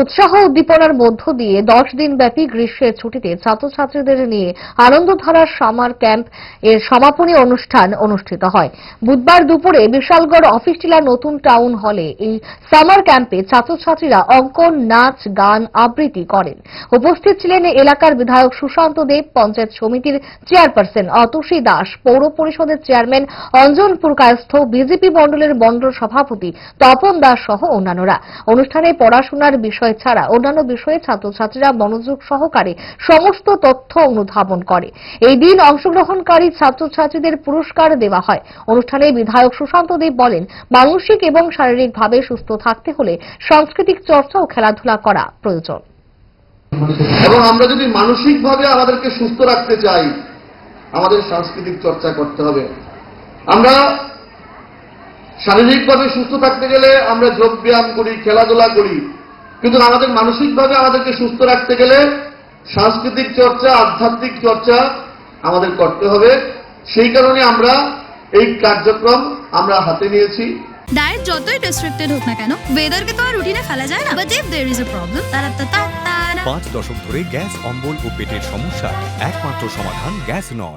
উৎসাহ উদ্দীপনার মধ্য দিয়ে দশ দিন ব্যাপী গ্রীষ্মের ছুটিতে ছাত্রছাত্রীদের নিয়ে আনন্দধারার সামার ক্যাম্প এর সমাপনী অনুষ্ঠান অনুষ্ঠিত হয়। বুধবার দুপুরে বিশালগড় অফিস টিলা নতুন টাউন হলে এই সামার ক্যাম্পে ছাত্রছাত্রীরা অঙ্কন, নাচ, গান আবৃত্তি করেন। উপস্থিত ছিলেন এলাকার বিধায়ক সুশান্ত দেব, পঞ্চায়েত সমিতির চেয়ারপারসন অতসী দাস, পৌর পরিষদের চেয়ারম্যান অঞ্জন পুরকায়স্থ, বিজেপি মণ্ডলের মণ্ডল সভাপতি তপন দাস সহ অন্যান্যরা। অনুষ্ঠানে পড়াশোনার বিষয় ছাড়া অন্যান্য বিষয়ে ছাত্রছাত্রীরা মনোযোগ সহকারে সমস্ত তথ্য অনুধাবন করে। এই দিন অংশগ্রহণকারী ছাত্রছাত্রীদের পুরস্কার দেওয়া হয়। অনুষ্ঠানে বিধায়ক সুশান্ত দেব বলেন, মানসিক এবং শারীরিকভাবে সুস্থ থাকতে হলে সাংস্কৃতিক চর্চা ও খেলাধুলা করা প্রয়োজন। এবং আমরা যদি মানসিকভাবে আমাদেরকে সুস্থ রাখতে চাই, আমাদের সাংস্কৃতিক চর্চা করতে হবে। আমরা শারীরিকভাবে সুস্থ থাকতে গেলে আমরা যোগ ব্যায়াম করি, খেলাধুলা করি। কিন্তু আমাদের মানসিকভাবে আমাদেরকে সুস্থ রাখতে গেলে সাংস্কৃতিক চর্চা আধ্যাত্মিক চর্চা আমাদের করতে হবে। সেই কারণে আমরা এই কার্যক্রম আমরা হাতে নিয়েছি। ডায়েট যতই রেস্ট্রিক্টেড হোক না কেন ওয়েদারকে তো আর রুটিনে ফেলা যায় না। But if there is a problem তারা তা পাঁচ দশক ধরে গ্যাস অম্বল ও পেটের সমস্যা একমাত্র সমাধান গ্যাস নল।